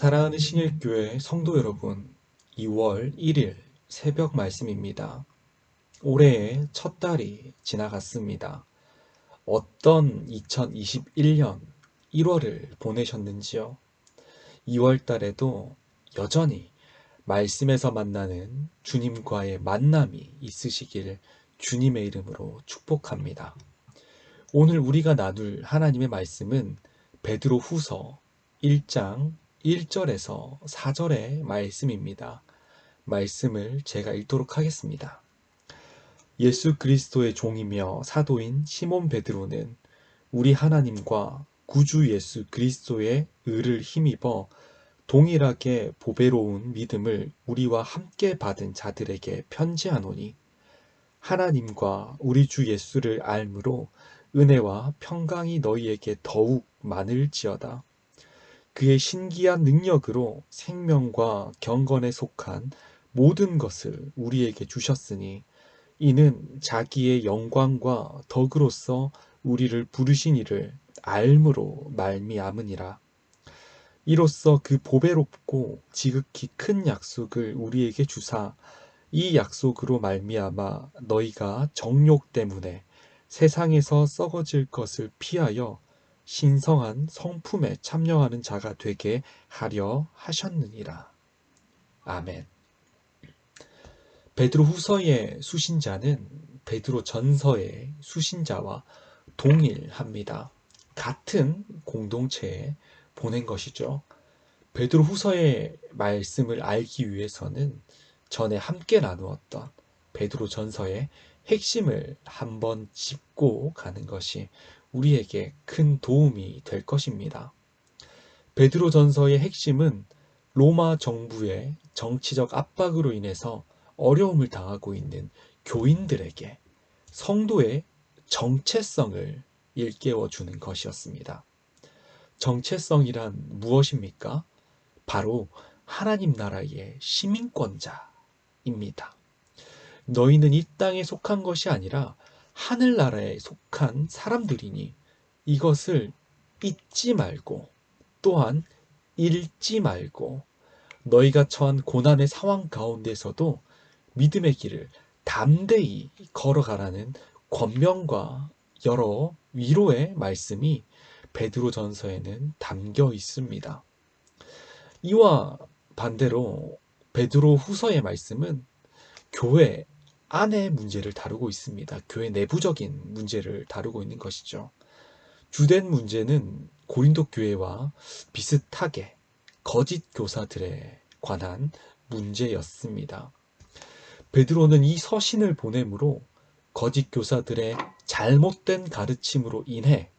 사랑하는 신일교회 성도 여러분, 2월 1일 새벽 말씀입니다. 올해의 첫 달이 지나갔습니다. 어떤 2021년 1월을 보내셨는지요? 2월 달에도 여전히 말씀에서 만나는 주님과의 만남이 있으시길 주님의 이름으로 축복합니다. 오늘 우리가 나눌 하나님의 말씀은 베드로 후서 1장 1절에서 4절의 말씀입니다. 말씀을 제가 읽도록 하겠습니다. 예수 그리스도의 종이며 사도인 시몬 베드로는 우리 하나님과 구주 예수 그리스도의 의를 힘입어 동일하게 보배로운 믿음을 우리와 함께 받은 자들에게 편지하노니 하나님과 우리 주 예수를 알므로 은혜와 평강이 너희에게 더욱 많을지어다. 그의 신기한 능력으로 생명과 경건에 속한 모든 것을 우리에게 주셨으니 이는 자기의 영광과 덕으로서 우리를 부르신 이를 알므로 말미암으니라. 이로써 그 보배롭고 지극히 큰 약속을 우리에게 주사 이 약속으로 말미암아 너희가 정욕 때문에 세상에서 썩어질 것을 피하여 신성한 성품에 참여하는 자가 되게 하려 하셨느니라. 아멘. 베드로 후서의 수신자는 베드로 전서의 수신자와 동일합니다. 같은 공동체에 보낸 것이죠. 베드로 후서의 말씀을 알기 위해서는 전에 함께 나누었던 베드로 전서의 핵심을 한번 짚고 가는 것이 우리에게 큰 도움이 될 것입니다. 베드로 전서의 핵심은 로마 정부의 정치적 압박으로 인해서 어려움을 당하고 있는 교인들에게 성도의 정체성을 일깨워 주는 것이었습니다. 정체성이란 무엇입니까? 바로 하나님 나라의 시민권자입니다. 너희는 이 땅에 속한 것이 아니라 하늘나라에 속한 사람들이니 이것을 잊지 말고 또한 잃지 말고 너희가 처한 고난의 상황 가운데서도 믿음의 길을 담대히 걸어가라는 권명과 여러 위로의 말씀이 베드로 전서에는 담겨 있습니다. 이와 반대로 베드로 후서의 말씀은 교회 안의 문제를 다루고 있습니다. 교회 내부적인 문제를 다루고 있는 것이죠. 주된 문제는 고린도 교회와 비슷하게 거짓 교사들에 관한 문제였습니다. 베드로는 이 서신을 보내므로 거짓 교사들의 잘못된 가르침으로 인해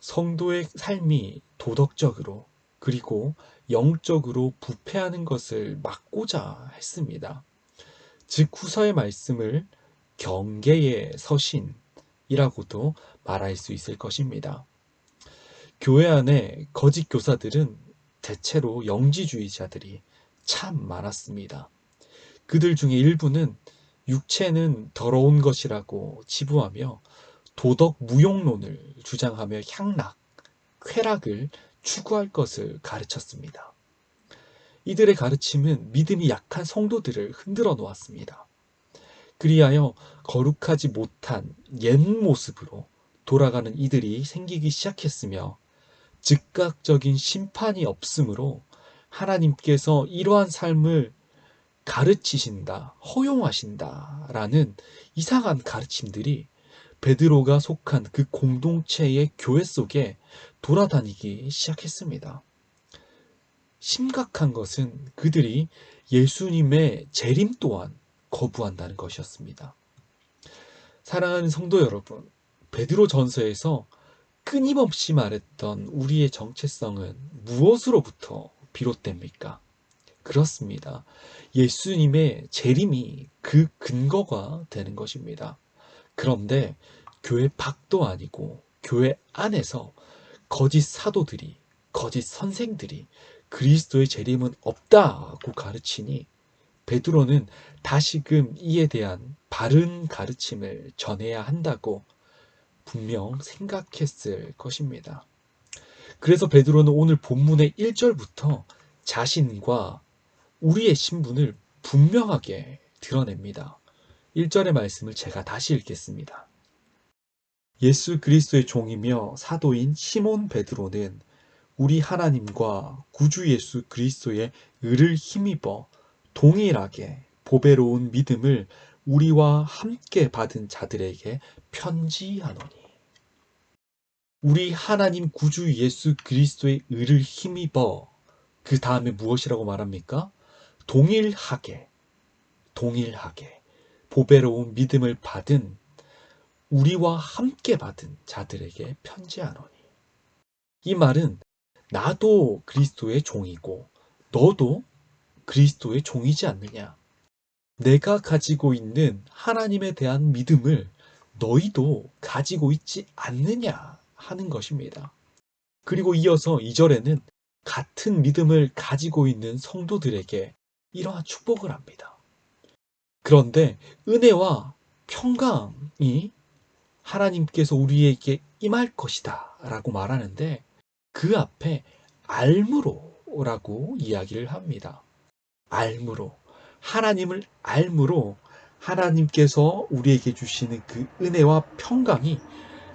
성도의 삶이 도덕적으로 그리고 영적으로 부패하는 것을 막고자 했습니다. 즉 후서의 말씀을 경계의 서신이라고도 말할 수 있을 것입니다. 교회 안에 거짓 교사들은 대체로 영지주의자들이 참 많았습니다. 그들 중에 일부는 육체는 더러운 것이라고 지부하며 도덕 무용론을 주장하며 향락, 쾌락을 추구할 것을 가르쳤습니다. 이들의 가르침은 믿음이 약한 성도들을 흔들어 놓았습니다. 그리하여 거룩하지 못한 옛 모습으로 돌아가는 이들이 생기기 시작했으며 즉각적인 심판이 없으므로 하나님께서 이러한 삶을 가르치신다, 허용하신다 라는 이상한 가르침들이 베드로가 속한 그 공동체의 교회 속에 돌아다니기 시작했습니다. 심각한 것은 그들이 예수님의 재림 또한 거부한다는 것이었습니다. 사랑하는 성도 여러분, 베드로 전서에서 끊임없이 말했던 우리의 정체성은 무엇으로부터 비롯됩니까? 그렇습니다. 예수님의 재림이 그 근거가 되는 것입니다. 그런데 교회 밖도 아니고 교회 안에서 거짓 사도들이, 거짓 선생들이 그리스도의 재림은 없다고 가르치니 베드로는 다시금 이에 대한 바른 가르침을 전해야 한다고 분명 생각했을 것입니다. 그래서 베드로는 오늘 본문의 1절부터 자신과 우리의 신분을 분명하게 드러냅니다. 1절의 말씀을 제가 다시 읽겠습니다. 예수 그리스도의 종이며 사도인 시몬 베드로는 우리 하나님과 구주 예수 그리스도의 의를 힘입어 동일하게 보배로운 믿음을 우리와 함께 받은 자들에게 편지하노니. 우리 하나님 구주 예수 그리스도의 의를 힘입어 그 다음에 무엇이라고 말합니까? 동일하게, 동일하게 보배로운 믿음을 받은 우리와 함께 받은 자들에게 편지하노니. 이 말은 나도 그리스도의 종이고 너도 그리스도의 종이지 않느냐. 내가 가지고 있는 하나님에 대한 믿음을 너희도 가지고 있지 않느냐 하는 것입니다. 그리고 이어서 2절에는 같은 믿음을 가지고 있는 성도들에게 이러한 축복을 합니다. 그런데 은혜와 평강이 하나님께서 우리에게 임할 것이다 라고 말하는데 그 앞에 알므로라고 이야기를 합니다. 알므로. 하나님을 알므로 하나님께서 우리에게 주시는 그 은혜와 평강이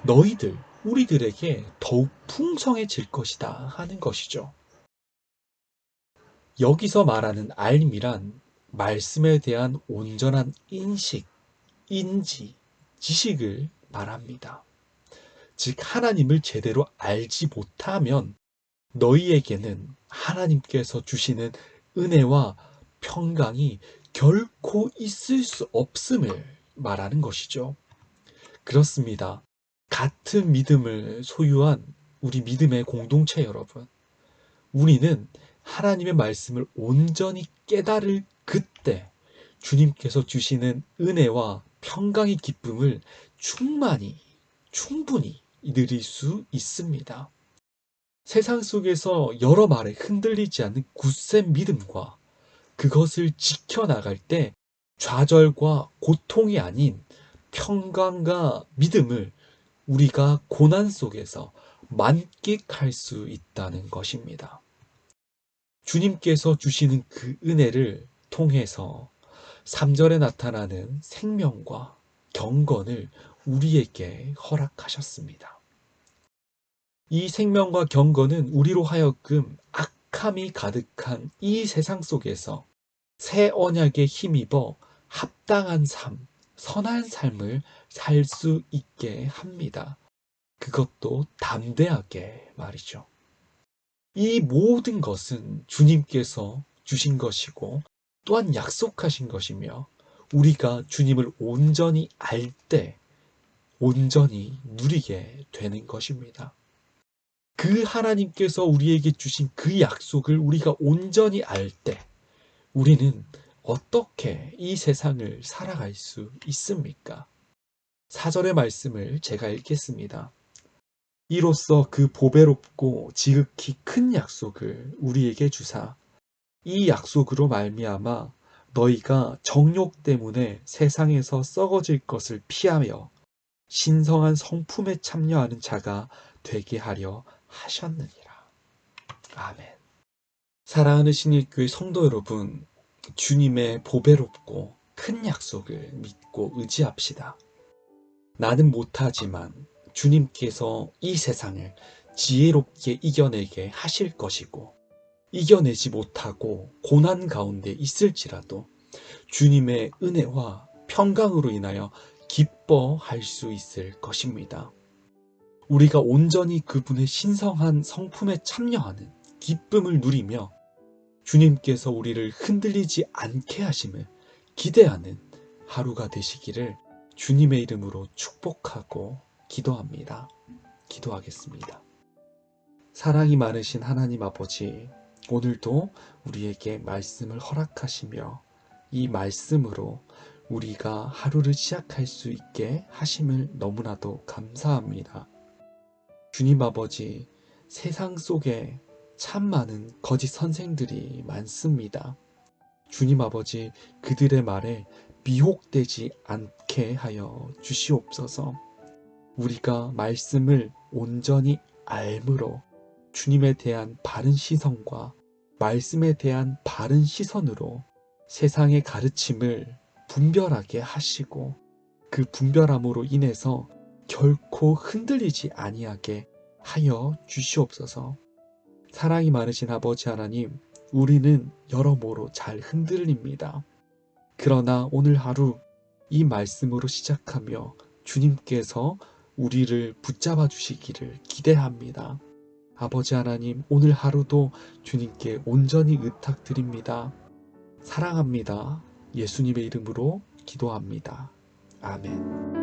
너희들, 우리들에게 더욱 풍성해질 것이다 하는 것이죠. 여기서 말하는 알미란 말씀에 대한 온전한 인식, 인지, 지식을 말합니다. 즉, 하나님을 제대로 알지 못하면 너희에게는 하나님께서 주시는 은혜와 평강이 결코 있을 수 없음을 말하는 것이죠. 그렇습니다. 같은 믿음을 소유한 우리 믿음의 공동체 여러분. 우리는 하나님의 말씀을 온전히 깨달을 그때 주님께서 주시는 은혜와 평강의 기쁨을 충만히, 충분히 누릴 수 있습니다. 세상 속에서 여러 말에 흔들리지 않는 굳센 믿음과 그것을 지켜나갈 때 좌절과 고통이 아닌 평강과 믿음을 우리가 고난 속에서 만끽할 수 있다는 것입니다. 주님께서 주시는 그 은혜를 통해서 3절에 나타나는 생명과 경건을 우리에게 허락하셨습니다. 이 생명과 경건은 우리로 하여금 악함이 가득한 이 세상 속에서 새 언약에 힘입어 합당한 삶, 선한 삶을 살 수 있게 합니다. 그것도 담대하게 말이죠. 이 모든 것은 주님께서 주신 것이고 또한 약속하신 것이며 우리가 주님을 온전히 알 때 온전히 누리게 되는 것입니다. 그 하나님께서 우리에게 주신 그 약속을 우리가 온전히 알 때 우리는 어떻게 이 세상을 살아갈 수 있습니까? 사절의 말씀을 제가 읽겠습니다. 이로써 그 보배롭고 지극히 큰 약속을 우리에게 주사 이 약속으로 말미암아 너희가 정욕 때문에 세상에서 썩어질 것을 피하며 신성한 성품에 참여하는 자가 되게 하려 하셨느니라. 아멘. 사랑하는 신일교회 성도 여러분, 주님의 보배롭고 큰 약속을 믿고 의지합시다. 나는 못하지만 주님께서 이 세상을 지혜롭게 이겨내게 하실 것이고, 이겨내지 못하고 고난 가운데 있을지라도 주님의 은혜와 평강으로 인하여 기뻐할 수 있을 것입니다. 우리가 온전히 그분의 신성한 성품에 참여하는 기쁨을 누리며 주님께서 우리를 흔들리지 않게 하심을 기대하는 하루가 되시기를 주님의 이름으로 축복하고 기도합니다. 기도하겠습니다. 사랑이 많으신 하나님 아버지, 오늘도 우리에게 말씀을 허락하시며 이 말씀으로 우리가 하루를 시작할 수 있게 하심을 너무나도 감사합니다. 주님 아버지, 세상 속에 참 많은 거짓 선생들이 많습니다. 주님 아버지, 그들의 말에 미혹되지 않게 하여 주시옵소서. 우리가 말씀을 온전히 알므로 주님에 대한 바른 시선과 말씀에 대한 바른 시선으로 세상의 가르침을 분별하게 하시고 그 분별함으로 인해서 결코 흔들리지 아니하게 하여 주시옵소서. 사랑이 많으신 아버지 하나님, 우리는 여러모로 잘 흔들립니다. 그러나 오늘 하루 이 말씀으로 시작하며 주님께서 우리를 붙잡아 주시기를 기대합니다. 아버지 하나님, 오늘 하루도 주님께 온전히 의탁드립니다. 사랑합니다. 예수님의 이름으로 기도합니다. 아멘.